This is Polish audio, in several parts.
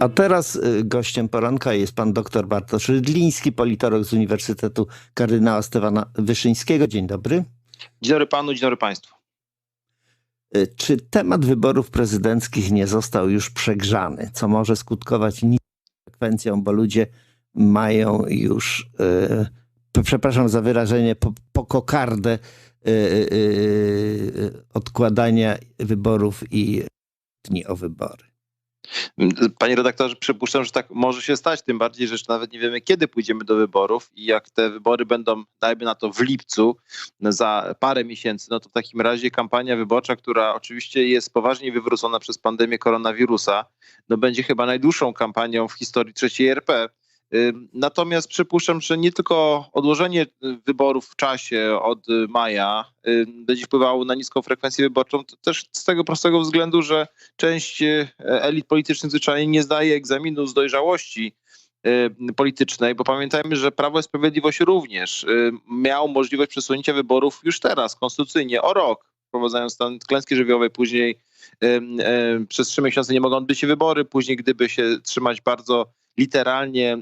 A teraz y, gościem poranka jest pan dr Bartosz Rydliński, politolog z Uniwersytetu Kardynała Stefana Wyszyńskiego. Dzień dobry. Dzień dobry panu, dzień dobry państwu. Y, Czy temat wyborów prezydenckich nie został już przegrzany, co może skutkować frekwencją, bo ludzie mają już, y, przepraszam za wyrażenie, po, po kokardę y, y, y, odkładania wyborów i dni o wybory? Panie redaktorze, przypuszczam, że tak może się stać, tym bardziej, że nawet nie wiemy, kiedy pójdziemy do wyborów i jak te wybory będą, dajmy na to, w lipcu, za parę miesięcy, no to w takim razie kampania wyborcza, która oczywiście jest poważnie wywrócona przez pandemię koronawirusa, no będzie chyba najdłuższą kampanią w historii trzeciej RP. Natomiast przypuszczam, że nie tylko odłożenie wyborów w czasie od maja ym, będzie wpływało na niską frekwencję wyborczą, to też z tego prostego względu, że część e, elit politycznych zwyczajnie nie zdaje egzaminu z dojrzałości y, politycznej, bo pamiętajmy, że Prawo i Sprawiedliwość również y, miało możliwość przesunięcia wyborów już teraz, konstytucyjnie, o rok, wprowadzając stan klęski żywiołowej, później y, przez trzy miesiące nie mogą odbyć się wybory, później gdyby się trzymać bardzo literalnie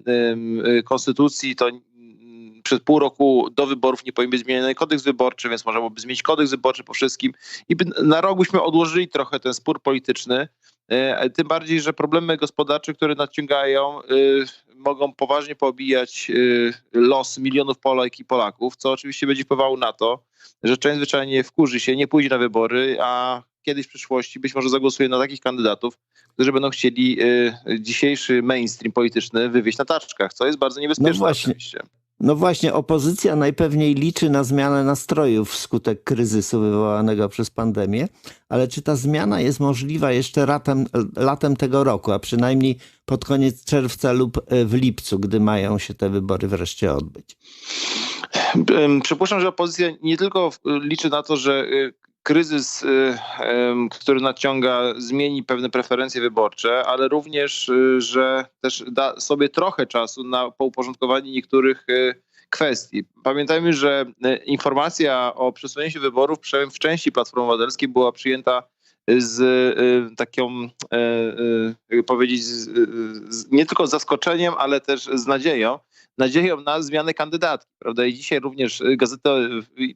y, konstytucji, to mm, przez pół roku do wyborów nie powinien być zmieniony kodeks wyborczy, więc można byłoby zmienić kodeks wyborczy po wszystkim i na rok byśmy odłożyli trochę ten spór polityczny. E, Tym bardziej, że problemy gospodarcze, które nadciągają, y, mogą poważnie pobijać y, los milionów Polek i Polaków, co oczywiście będzie wpływało na to, że część zwyczajnie wkurzy się, nie pójdzie na wybory, a kiedyś w przyszłości być może zagłosuje na takich kandydatów, którzy będą chcieli y, dzisiejszy mainstream polityczny wywieźć na taczkach, co jest bardzo niebezpieczne No właśnie. oczywiście. No właśnie, opozycja najpewniej liczy na zmianę nastrojów wskutek kryzysu wywołanego przez pandemię, ale czy ta zmiana jest możliwa jeszcze latem, latem tego roku, a przynajmniej pod koniec czerwca lub e, w lipcu, gdy mają się te wybory wreszcie odbyć? Przypuszczam, że opozycja nie tylko liczy na to, że y, kryzys, y, który nadciąga, zmieni pewne preferencje wyborcze, ale również, y, że też da sobie trochę czasu na pouporządkowanie niektórych y, kwestii. Pamiętajmy, że informacja o przesunięciu wyborów, przynajmniej w części Platformy Obywatelskiej, była przyjęta z y, taką, y, y, powiedzieć, y, nie tylko z zaskoczeniem, ale też z nadzieją, nadzieją na zmianę kandydatki, prawda? I dzisiaj również gazety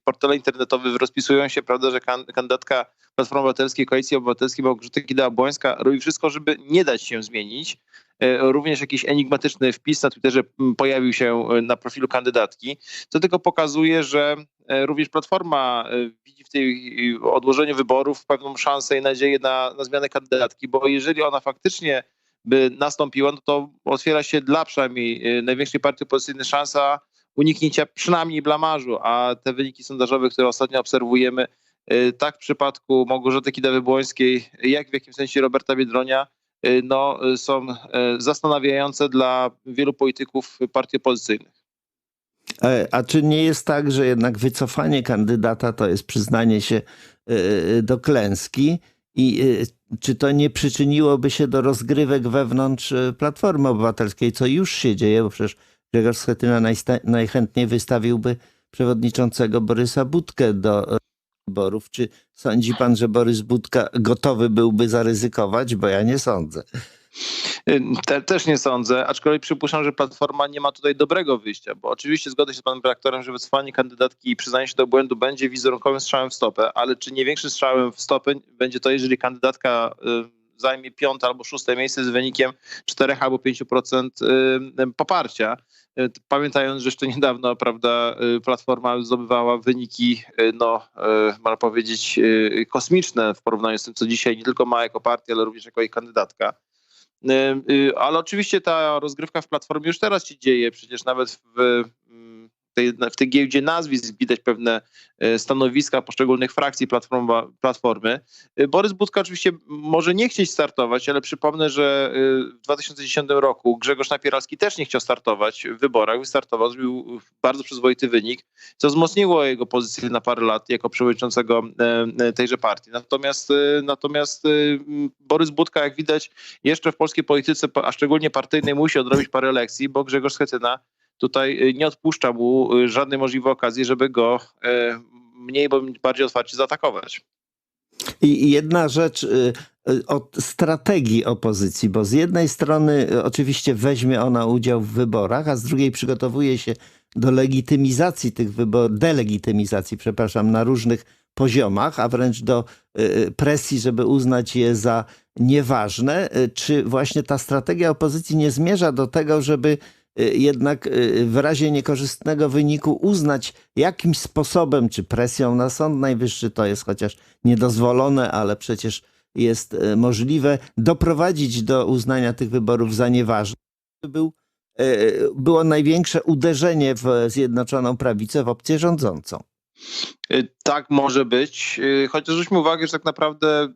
portale internetowe rozpisują się, prawda, że kan- kandydatka Platformy Obywatelskiej, Koalicji Obywatelskiej Małgorzata Kidawa-Błońska robi wszystko, żeby nie dać się zmienić. E, Również jakiś enigmatyczny wpis na Twitterze pojawił się e, na profilu kandydatki, co tylko pokazuje, że e, również Platforma widzi w tej odłożeniu wyborów pewną szansę i nadzieję na, na zmianę kandydatki, bo jeżeli ona faktycznie by nastąpiła, no to otwiera się dla przynajmniej największej partii opozycyjnej szansa uniknięcia przynajmniej blamażu, a te wyniki sondażowe, które ostatnio obserwujemy, tak w przypadku Małgorzaty Kidawy-Błońskiej, jak w jakimś sensie Roberta Biedronia, no, e, są e, zastanawiające dla wielu polityków partii opozycyjnych. E, A czy nie jest tak, że jednak wycofanie kandydata to jest przyznanie się do klęski i czy to nie przyczyniłoby się do rozgrywek wewnątrz Platformy Obywatelskiej, co już się dzieje, bo przecież Grzegorz Schetyna najchętniej wystawiłby przewodniczącego Borysa Budkę do wyborów. Czy sądzi pan, że Borys Budka gotowy byłby zaryzykować? Bo ja nie sądzę. Y, Te, też nie sądzę, aczkolwiek przypuszczam, że Platforma nie ma tutaj dobrego wyjścia, bo oczywiście zgodzę się z panem redaktorem, że wycofanie kandydatki i przyznanie się do błędu będzie wizerunkowym strzałem w stopę, ale czy nie większym strzałem w stopę będzie to, jeżeli kandydatka y, zajmie piąte albo szóste miejsce z wynikiem 4 albo 5% y, poparcia. Y, Pamiętając, że jeszcze niedawno, prawda, y, Platforma zdobywała wyniki, no, można powiedzieć, kosmiczne w porównaniu z tym, co dzisiaj nie tylko ma jako partia, ale również jako jej kandydatka. Ale oczywiście ta rozgrywka w platformie już teraz się dzieje. Przecież nawet w tej, w tej giełdzie nazwisk widać pewne y, stanowiska poszczególnych frakcji platforma, platformy. Y, Borys Budka oczywiście może nie chcieć startować, ale przypomnę, że y, w 2010 roku Grzegorz Napieralski też nie chciał startować w wyborach. Wystartował, zrobił bardzo przyzwoity wynik, co wzmocniło jego pozycję na parę lat jako przewodniczącego e, e, tejże partii. Natomiast, natomiast Borys Budka, jak widać, jeszcze w polskiej polityce, a szczególnie partyjnej, musi odrobić parę lekcji, bo Grzegorz Schetyna tutaj y, nie odpuszcza mu y, żadnej możliwej okazji, żeby go y, mniej bądź bardziej otwarcie zaatakować. I jedna rzecz od strategii opozycji, bo z jednej strony oczywiście weźmie ona udział w wyborach, a z drugiej przygotowuje się do legitymizacji tych wyborów, delegitymizacji, przepraszam, na różnych poziomach, a wręcz do presji, żeby uznać je za nieważne. Czy właśnie ta strategia opozycji nie zmierza do tego, żeby jednak y, w razie niekorzystnego wyniku uznać jakimś sposobem, czy presją na Sąd Najwyższy, to jest chociaż niedozwolone, ale przecież jest y, możliwe, doprowadzić do uznania tych wyborów za nieważne. Był, y, było największe uderzenie w Zjednoczoną Prawicę, w opcję rządzącą. Y, Tak może być, y, chociaż zwróćmy uwagę, że tak naprawdę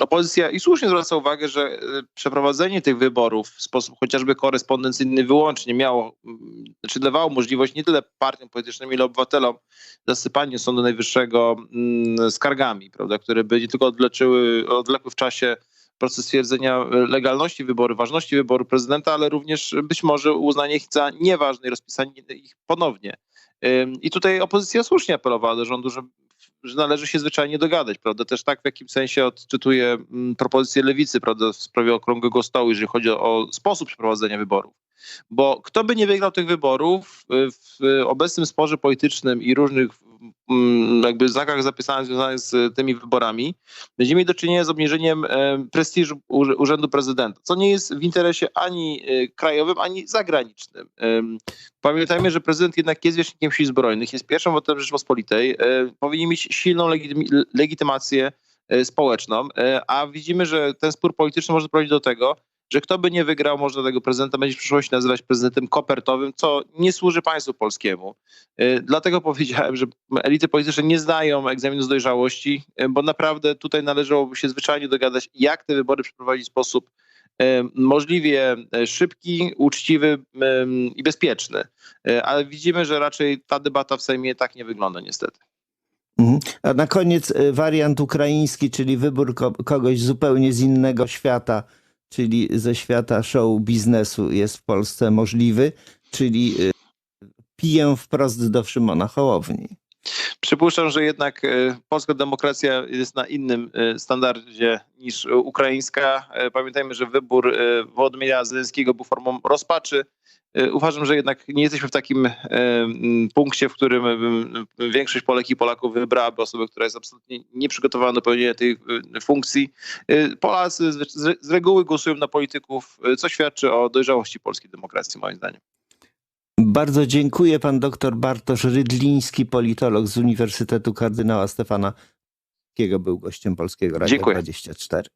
opozycja i słusznie zwraca uwagę, że y, przeprowadzenie tych wyborów w sposób chociażby korespondencyjny wyłącznie miało, ym, znaczy dawało możliwość nie tyle partiom politycznym, ile obywatelom zasypania Sądu Najwyższego ym, skargami, prawda, które by nie tylko odleczyły, odwlekły w czasie proces stwierdzenia legalności wyboru, ważności wyboru prezydenta, ale również być może uznanie ich za nieważne i rozpisanie ich ponownie. I tutaj opozycja słusznie apelowała do rządu, że, że należy się zwyczajnie dogadać, prawda? Też tak w jakim sensie odczytuje mm, propozycję lewicy, prawda, w sprawie okrągłego stołu, jeżeli chodzi o, sposób przeprowadzenia wyborów. Bo kto by nie wygrał tych wyborów w obecnym sporze politycznym i różnych jakby znakach zapisanych związanych z tymi wyborami, będziemy mieli do czynienia z obniżeniem e, prestiżu Urzędu Prezydenta, co nie jest w interesie ani e, krajowym, ani zagranicznym. Ym, Pamiętajmy, że prezydent jednak jest wierzchnikiem sił zbrojnych, jest pierwszym obywatelem Rzeczypospolitej, e, powinien mieć silną legitymację e, społeczną, e, a widzimy, że ten spór polityczny może prowadzić do tego, że kto by nie wygrał, może tego prezydenta będzie w przyszłości nazywać prezydentem kopertowym, co nie służy państwu polskiemu. E, Dlatego powiedziałem, że elity polityczne nie zdają egzaminu z dojrzałości, e, bo naprawdę tutaj należałoby się zwyczajnie dogadać, jak te wybory przeprowadzić w sposób e, możliwie szybki, uczciwy i bezpieczny. Ale widzimy, że raczej ta debata w Sejmie tak nie wygląda niestety. Mhm. A na koniec wariant ukraiński, czyli wybór ko- kogoś zupełnie z innego świata, czyli ze świata show biznesu jest w Polsce możliwy, czyli y, piję wprost do Szymona Hołowni. Przypuszczam, że jednak e, polska demokracja jest na innym e, standardzie niż ukraińska. E, Pamiętajmy, że wybór Wołodymyra Zelenskiego był formą rozpaczy. Uważam, że jednak nie jesteśmy w takim punkcie, w którym większość Polek i Polaków wybrałaby osobę, która jest absolutnie nieprzygotowana do pełnienia tej funkcji. Polacy z, reguły głosują na polityków, co świadczy o dojrzałości polskiej demokracji, moim zdaniem. Bardzo dziękuję. Pan dr Bartosz Rydliński, politolog z Uniwersytetu Kardynała Stefana Kiego był gościem Polskiego Radia Dziękuję. 24.